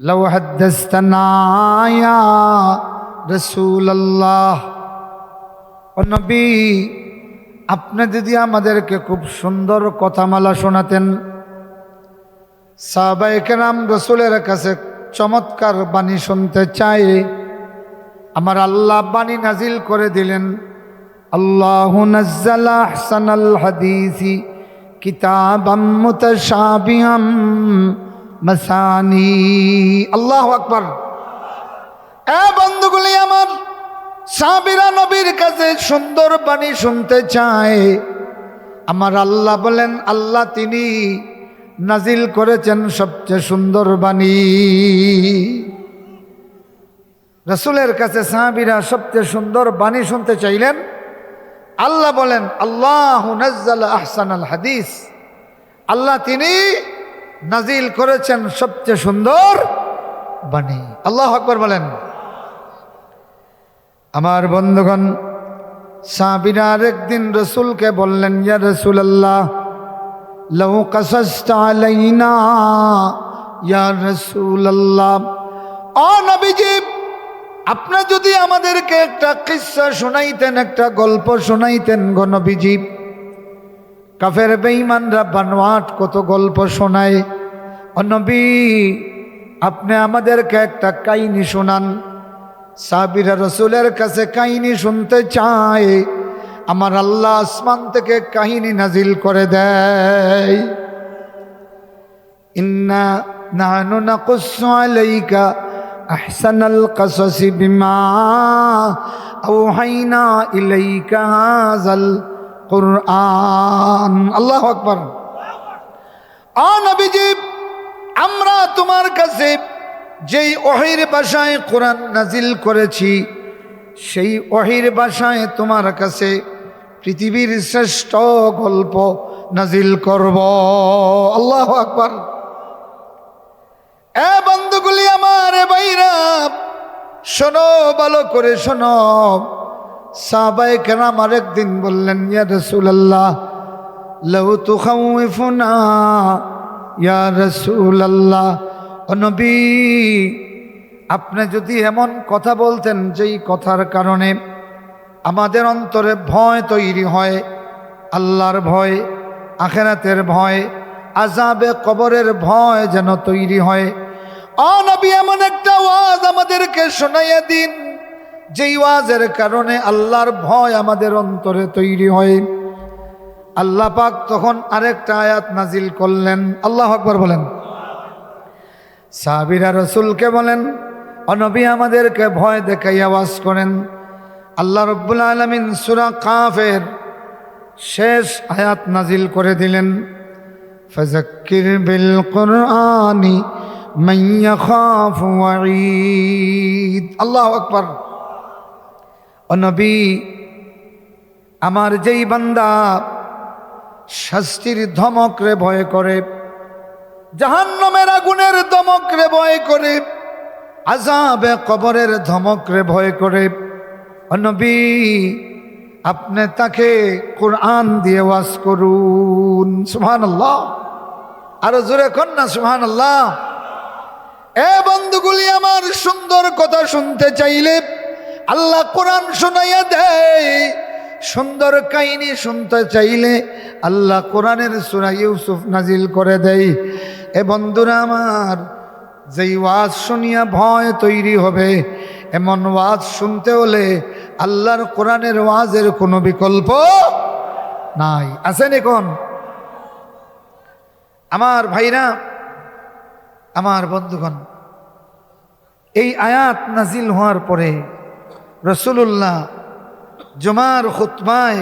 لو حدثتنا يا رسول الله ও নবী আপনি যদি আমাদেরকে খুব সুন্দর কথামালা শোনাতেন সাহবাইকেরাম রসুলের কাছে চমৎকার বাণী শুনতে চাই আমার আল্লাহ বাণী নাজিল করে দিলেন আল্লাহ নাজ্জাল আহসানাল হাদিসি কিতাবাম মুতাশাবিহাম মাসানি। আল্লাহু আকবার। এ বন্ধুগুলি আমার সাবিরা নবীর কাছে সুন্দর বাণী শুনতে চায়। আমার আল্লাহ বলেন, আল্লাহ তিনি নাজিল করেছেন সবচেয়ে সুন্দর বাণী। রসুলের কাছে সাহাবিরা সবচেয়ে সুন্দর বাণী শুনতে চাইলেন। আল্লাহ বলেন, আল্লাহ আহসান আল হাদিস। আল্লাহ তিনি নাজিল করেছেন সবচেয়ে সুন্দর বাণী। আল্লাহ আকবর বলেন, আমার বন্ধুগণ সাবিরা একদিন রসুলকে বললেন, ইয়া রসুল আল্লাহ লৌ কসস্তালাইনা ইয়া রসুল আল্লাহ ও নবীজি, আপনি যদি আমাদেরকে একটা কিস্সা শোনাইতেন, একটা গল্প শোনাইতেন গো নবীজি কাফের বেঈমানরা বানোয়াট কত গল্প শোনায়। ও নবী, আপনি আমাদেরকে একটা কাহিনী শোনান। সাবিরা রসুলের কাছে কাহিনী শুনতে চায়। আমার আল্লাহ আসমান থেকে কাহিনী নাজিল করে দেয়। কুরআন। আল্লাহু আকবার। আ নবীজি, আমরা তোমার কাছে যেই অহির ভাষায় কোরআন নাজিল করেছি, সেই অহির ভাষায় তোমার কাছে পৃথিবীর শ্রেষ্ঠ গল্প নাজিল করব। আল্লাহ আকবার। এ বন্ধুগুলি আমার বাইরা শোনো, ভালো করে শোনো। সাবাই কেরাম আরেকদিন বললেন, ইয়া রসুল্লাহ লৌ তু খাউফুনা ইয়া রসুল্লাহ নবী, আপনি যদি এমন কথা বলতেন যেই কথার কারণে আমাদের অন্তরে ভয় তৈরি হয়, আল্লাহর ভয়, আখেরাতের ভয় আজাবে কবরের ভয় যেন তৈরি হয়। অনবী এমন একটা ওয়াজ আমাদেরকে শোনাইয়া দিন। যেই ওয়াজের কারণে আল্লাহর ভয় আমাদের অন্তরে তৈরি হয়। আল্লাহ পাক তখন আরেকটা আয়াত নাজিল করলেন। আল্লাহ আকবর বলেন, সাহাবিরা রসুলকে বলেন অনবী আমাদেরকে ভয় দেখাই আওয়াজ করেন। আল্লাহ রব্বুল আলমিন সুরা কাফের শেষ আয়াত নাজিল করে দিলেন ফজক্কির বিল কোরআনি মাইয়া খাফু আল্লাহ আকবার। অনবী আমার যেই বান্দা শাস্তির ধমকরে ভয় করে, জাহান্নমের আগুনের ধমকরে ভয় করে আজাবে কবরের ধমকরে ভয় করে নবী, আপনি তাকে কোরআন দিয়ে ওয়াজ করুন। সুহান আল্লাহ আরও জোরে না সুহান আল্লাহ এ বন্ধুগুলি, আমার সুন্দর কথা শুনতে চাইলে আল্লাহ কোরআন শোনাইয়া দেয়। সুন্দর কাহিনী শুনতে চাইলে আল্লাহ কোরআনের সুরা ইউসুফ নাজিল করে দেয়। এ বন্ধুরা আমার, যেই ওয়াজ শুনিয়া ভয় তৈরি হবে, এমন ওয়াজ শুনতে হলে আল্লাহর কোরআনের ওয়াজের কোনো বিকল্প নাই। আছেন এখন? আমার ভাইরা, আমার বন্ধুগণ, এই আয়াত নাজিল হওয়ার পরে রসুল্লাহ জমার খুতমায়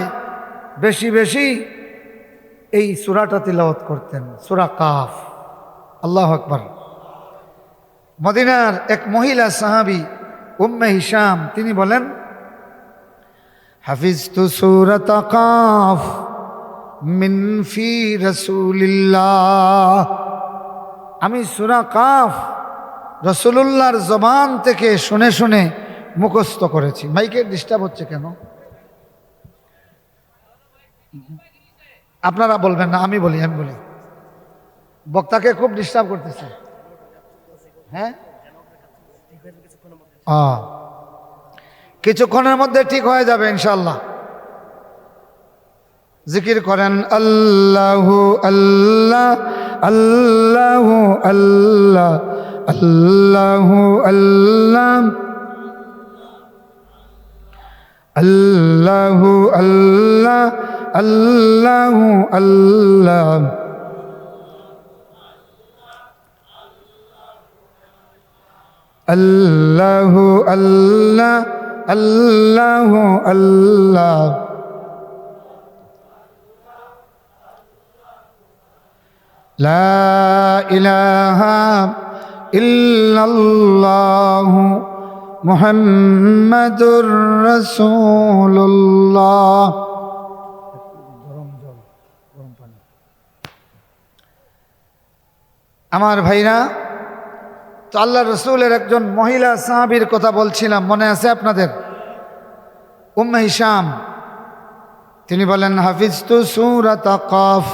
বেশি বেশি এই সুরাটা তিলাওয়াত করতেন, সুরা কাফ। আল্লাহ আকবর। মদিনার এক মহিলা সাহাবি, উম্মে হিসাম তিনি বলেন হাফিজ তু সুরত কাফ মিনফি রসুলিল্লাহ। আমি সুরা কাফ রসুলুল্লাহর জবান থেকে শুনে শুনে মুখস্থ করেছি। মাইকের ডিস্টার্ব হচ্ছে কেন? আপনারা বলবেন না, আমি বলি আমি বলি। বক্তাকে খুব ডিস্টার্ব করতেছে। হ্যাঁ? কিছুক্ষণের মধ্যে ঠিক হয়ে যাবে ইনশাল্লাহ জিকির করেন, আল্লাহু আল্লাহ আল্লাহু আল্লাহ আল্লাহু আল্লাহ। আল্লাহু আল্লাহ আল্লাহু আল্লাহ আল্লাহু আল্লাহ আল্লাহু আল্লাহ لا إله إلا الله মোহাম্মদুর রসুল্লাহ আমার ভাইরা, তো আল্লাহ রসুলের একজন মহিলা সাহাবির কথা বলছিলাম, মনে আছে আপনাদের? উম হিসাম তিনি বলেন হাফিজ তু সুরত কফ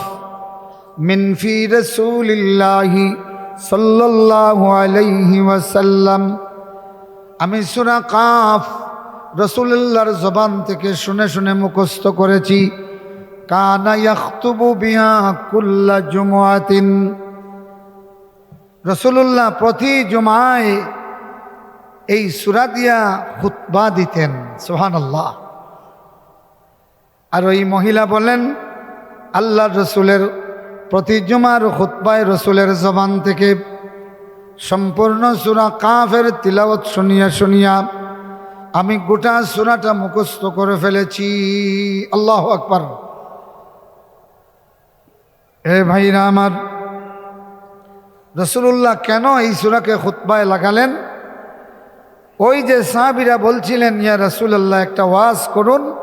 মিনফি রসুলিল্লাহি সাল্লাহ আলাইহি ওয়াসাল্লাম। আমি সুরা কাফ রসুল্লাহর জবান থেকে শুনে শুনে মুখস্থ করেছি। বিহা কুল্লা জুমআতিন। রসুল্লাহ প্রতি জুমায় এই সুরা দিয়া খুতবা দিতেন সোহান আল্লাহ আর ওই মহিলা বলেন আল্লাহ রসুলের প্রতি জুমার খুতবায় রসুলের জবান থেকে সম্পূর্ণ সুরা কাফের তিলাওয়াত শুনিয়া শুনিয়া আমি গোটা সুরাটা মুখস্থ করে ফেলেছি। আল্লাহ আকবর। হে ভাইরা আমার রসুল্লাহ কেন এই সুরাকে খুতবায় লাগালেন? ওই যে সাহাবিরা বলছিলেন, ইয়া রসুল্লাহ একটা ওয়াজ করুন,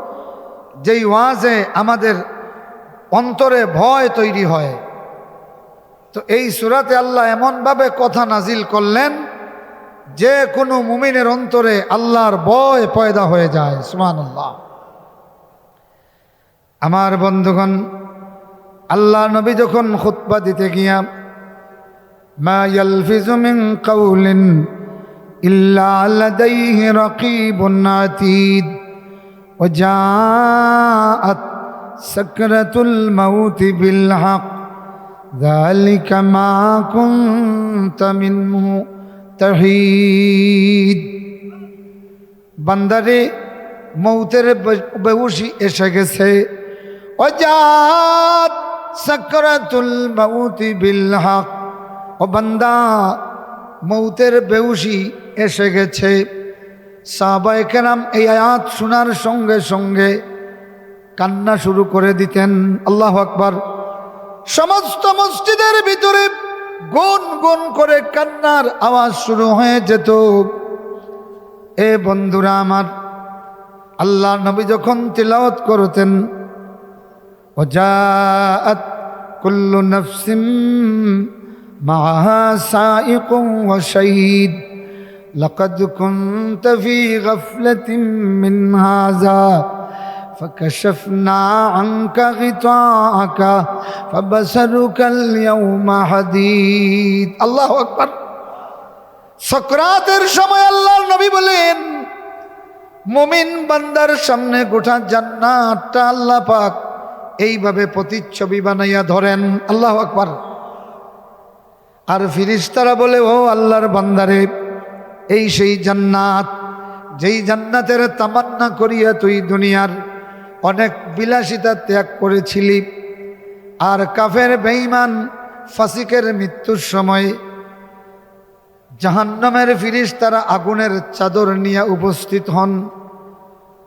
যেই ওয়াজে আমাদের অন্তরে ভয় তৈরি হয়। তো এই সুরাতে আল্লাহ এমনভাবে কথা নাজিল করলেন, যে কোনো মুমিনের অন্তরে আল্লাহর বয় পয়দা হয়ে যায় সুমান আল্লাহ আমার বন্ধুগণ, আল্লাহ নবী যখন খুতবা দিতে গিয়া, মা ইয়ালফিজু কাউলিন বিল হক ذلك ما كنت منه تحيد বান্দারে মৌতের বেহুশি এসে গেছে অজাত সকরাতুল মাউতি বিল হক ও বান্দা মৌতের বেউসি এসে গেছে সাহবায় কেরাম এই আয়াত শোনার সঙ্গে সঙ্গে কান্না শুরু করে দিতেন আল্লাহ আকবার সমস্ত মসজিদের ভিতরে গুন গুন করে কান্নার আওয়াজ শুরু হয়ে যেত এ বন্ধুরা আমার আল্লাহ নবী যখন তিলাওয়াত করতেন وجاءت كل نفس معها سائق وشهيد لقد كنت في غفلة من هذا فكشفنا عنك غطاءك فبصرك اليوم حديد الله أكبر সকরাতের সময় আল্লাহর নবী বলেন মুমিন বান্দার সামনে গোটা জান্নাতটা আল্লাহ পাক এইভাবে প্রতিচ্ছবি বানাইয়া ধরেন আল্লাহ আকবার আর ফিরিস্তারা বলে ও আল্লাহর বান্দারে এই সেই জান্নাত যেই জান্নাতের তামান্না করিয়া তুই দুনিয়ার অনেক বিলাসিতা ত্যাগ করেছিলি। আর কাফের বেঈমান ফাসিকের মৃত্যুর সময় জাহান্নামের ফিরিস তারা আগুনের চাদর নিয়ে উপস্থিত হন।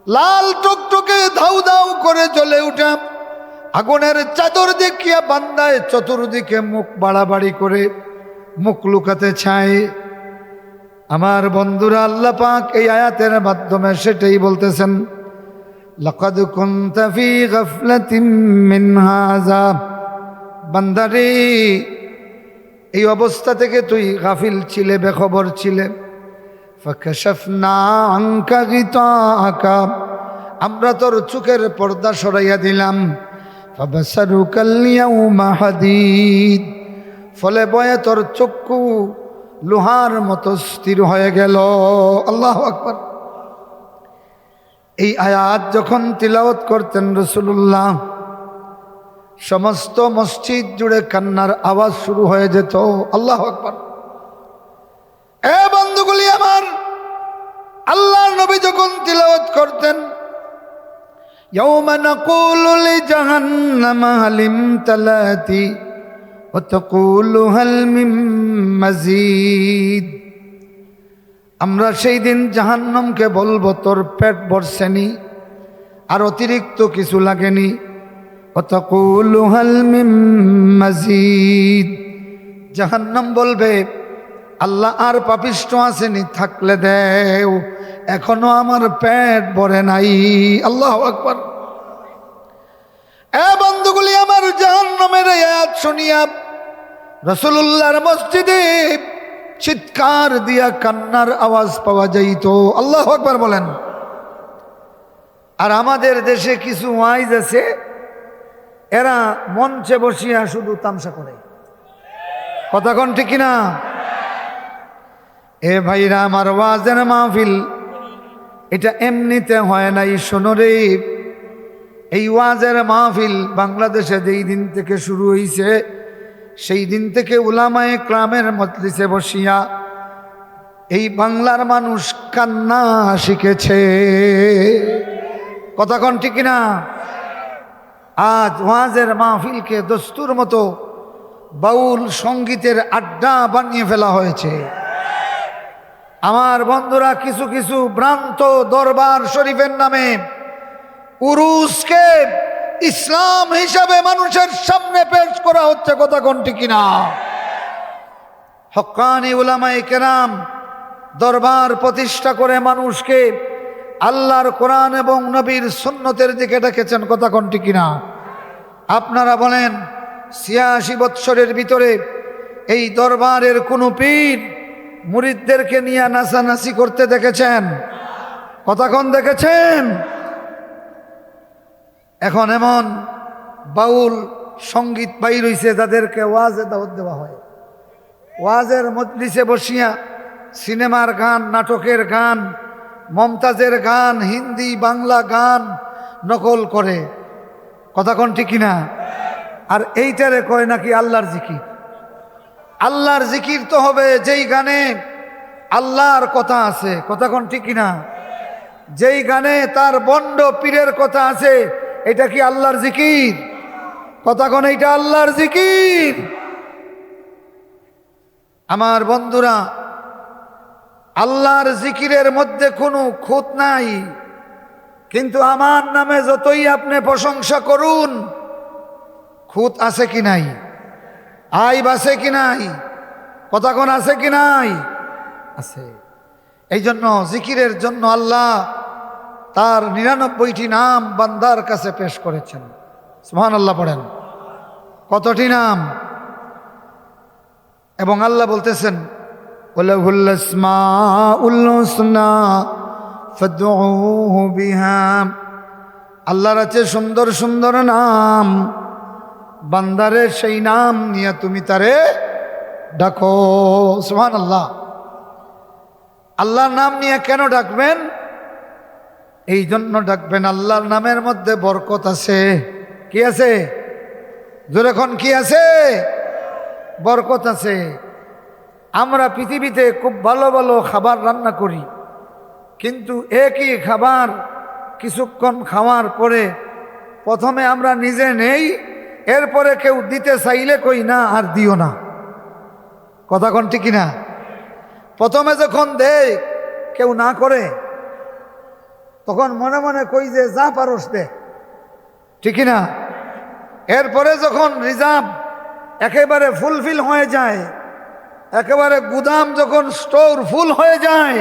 লাল টুকটুকে ধাউ ধাউ করে জ্বলে উঠা। আগুনের চাদর দেখিয়া বান্দায় চতুর্দিকে মুখ বাড়াবাড়ি করে মুখ লুকাতে চায়। আমার বন্ধুরা, আল্লাহ পাক এই আয়াতের মাধ্যমে সেটাই বলতেছেন। লকদ গাফলাতিন মিন হাযা বান্দারে, এই অবস্থা থেকে তুই গাফিল ছিলে, বেখবর ছিলে। আমরা তোর চোখের পর্দা সরাইয়া দিলাম। ফাবাসারুকাল ইয়াউমা হাদিদ। ফলে বয়ে তোর চক্ষু লোহার মতো স্থির হয়ে গেল। আল্লাহ আকবর। এই আয়াত যখন তিলাওয়াত করতেন রসুল্লাহ সমস্ত মসজিদ জুড়ে কান্নার আওয়াজ শুরু হয়ে যেত আল্লাহ আকবর এ বন্ধুগুলি আমার আল্লাহর নবী যখন তিলাওয়াত করতেন يوم نقول لجهنم هل امتلأت وتقول هل من مزيد আমরা সেই দিন জাহান্নমকে বলব, তোর পেট বর্ষেনি আর অতিরিক্ত কিছু লাগেনি। মাজিদ। জাহান্নম বলবে, আল্লাহ আর পাপিষ্ট আসেনি, থাকলে দেও, এখনও আমার পেট ভরে নাই। আল্লাহ একবার এ বন্ধুগুলি আমার জাহান্নমের আয়াত শুনিয়া রসুল্লাহর মসজিদে চিৎকার দিয়া কান্নার আওয়াজ পাওয়া যাইত। আল্লাহ আকবর বলেন। আর আমাদের দেশে কিছু ওয়াইজ আছে, এরা মঞ্চে বসিয়া শুধু তামসা করে। কথা কোন ঠিক না এ ভাইরা, আমার ওয়াজের মাহফিল, এটা এমনিতে হয় নাই শোনরে এই ওয়াজের মাহফিল বাংলাদেশে যেই দিন থেকে শুরু হয়েছে সেই দিন থেকে উলামায়ে ক্রামের মজলিসে বসিয়া এই বাংলার মানুষ কান্না শিখেছে। কথা কোন ঠিক না আজ ওয়াজের মাহফিলকে দস্তুর মতো বাউল সঙ্গীতের আড্ডা বানিয়ে ফেলা হয়েছে। আমার বন্ধুরা, কিছু কিছু ভ্রান্ত দরবার শরীফের নামে উরুসকে ইসলাম হিসাবে মানুষের সামনে পেশ করা হচ্ছে কথা কোনটি কিনা? হকানি উলামাই কেরাম দরবার প্রতিষ্ঠা করে মানুষকে আল্লাহর কোরআন এবং নবীর সুন্নতের দিকে ডেকেছেন কথা কোনটি কিনা? আপনারা বলেন, ছিয়াশি বৎসরের ভিতরে এই দরবারের কোনো পীর মুরিদদেরকে নিয়ে নাচানাচি করতে দেখেছেন? কথা কোন দেখেছেন? এখন এমন বাউল সংগীত পাই রইছে যাদেরকে ওয়াজে দাওয়াত দেওয়া হয়। ওয়াজের মজলিসে বসিয়া সিনেমার গান, নাটকের গান, মমতাজের গান, হিন্দি, বাংলা গান নকল করে। কথাক্ষণ ঠিক না আর এইটারে কয় নাকি আল্লাহর জিকির? আল্লাহর জিকির তো হবে যেই গানে আল্লাহর কথা আছে। কথাক্ষণ ঠিক না যেই গানে তার বন্ড পীরের কথা আছে এটা কি আল্লাহর জিকির? কথাক্ষণ এইটা আল্লাহর জিকির। আমার বন্ধুরা, আল্লাহর জিকিরের মধ্যে কোনো খুঁত নাই। কিন্তু আমার নামে যতই আপনি প্রশংসা করুন, খুঁত আছে কি নাই? আইব আছে কি নাই? কথাক্ষণ আছে কি নাই? আছে। এই জন্য জিকিরের জন্য আল্লাহ তার নিরানব্বইটি নাম বান্দার কাছে পেশ করেছেন। সুহান আল্লাহ পড়েন। কতটি নাম? এবং আল্লাহ বলতেছেন আল্লাহর আছে সুন্দর সুন্দর নাম। বান্দারে সেই নাম নিয়ে তুমি তারে ডাকো। সুহান আল্লাহ আল্লাহর নাম নিয়ে কেন ডাকবেন? এই জন্য ডাকবেন আল্লাহর নামের মধ্যে বরকত আছে। কি আছে? যখন কি আছে? বরকত আছে। আমরা পৃথিবীতে খুব ভালো ভালো খাবার রান্না করি, কিন্তু একই খাবার কিছুক্ষণ খাওয়ার পরে প্রথমে আমরা নিজে নেই, এরপরে কেউ দিতে চাইলে কই না আর দিও না। কথা কোন ঠিকই না প্রথমে যখন দেয় কেউ না করে তখন মনে মনে কই যে যা পারস দে। ঠিকই না এরপরে যখন রিজার্ভ একেবারে ফুলফিল হয়ে যায়, একেবারে গুদাম যখন স্টোর ফুল হয়ে যায়,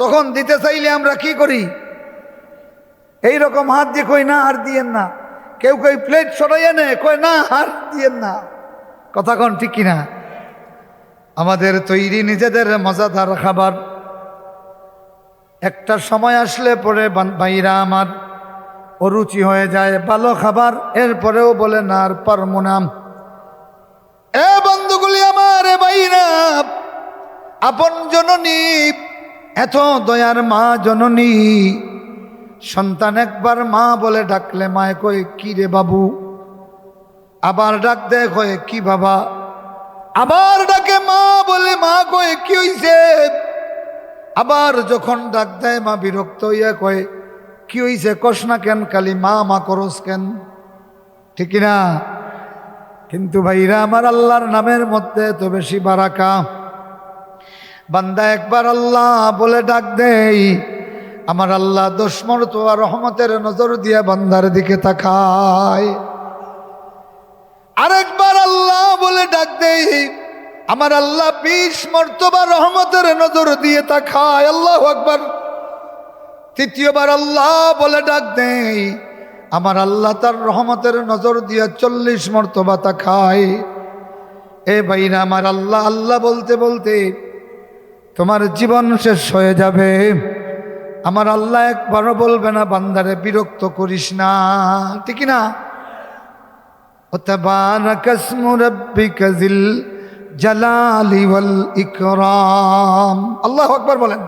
তখন দিতে চাইলে আমরা কি করি? এই রকম হাত দিয়ে কই, না আর দিয়েন না। কেউ কেউ প্লেট সরাইয়া নেয় কয়, না আর দিয়েন না। কথা কন ঠিক কিনা? আমাদের তৈরি নিজেদের মজাদার খাবার একটা সময় আসলে পরে ভাইরা আমার অরুচি হয়ে যায়, ভালো খাবার, এরপরেও বলে, না, আর পারমো না। এ বন্ধুগুলি আমার, এ ভাইরা, আপন জননী, এত দয়ার মা জননী। সন্তান একবার মা বলে ডাকলে, মায় কয়ে কি রে বাবু? আবার ডাক দেয় কয়ে কি বাবা? আবার ডাকে মা বলে, মা কয়ে কি হইছে? আবার যখন ডাক দেয়, মা বিরক্ত হইয়া কয়ে, কি হইছে? কষ না কেন? খালি মা মা করস কেন? ঠিক না কিন্তু ভাইরা, আমার আল্লাহর নামের মধ্যে তো বেশি বারাকা। বান্দা একবার আল্লাহ বলে ডাক দেই আমার আল্লাহ দশমর তো আর রহমতের নজর দিয়ে বান্দার দিকে তাকায়। আরেকবার আল্লাহ বলে ডাক দেই আমার আল্লাহ বিশ মর্তবা রহমতের নজর দিয়ে তা খায়, আল্লাহ একবার তৃতীয়বার আল্লাহ বলে ডাক দেই আমার আল্লাহ তার রহমতের নজর দিয়ে চল্লিশ মর্তবা তা খায়। এ বাইনা আমার আল্লাহ আল্লাহ বলতে বলতে তোমার জীবন শেষ হয়ে যাবে। আমার আল্লাহ একবারও বলবে না, বান্দারে বিরক্ত করিস না। ঠিক না? ওতে বানা কাজিল জালালি ওয়াল ইকরাম। আল্লাহ আকবার বলেন।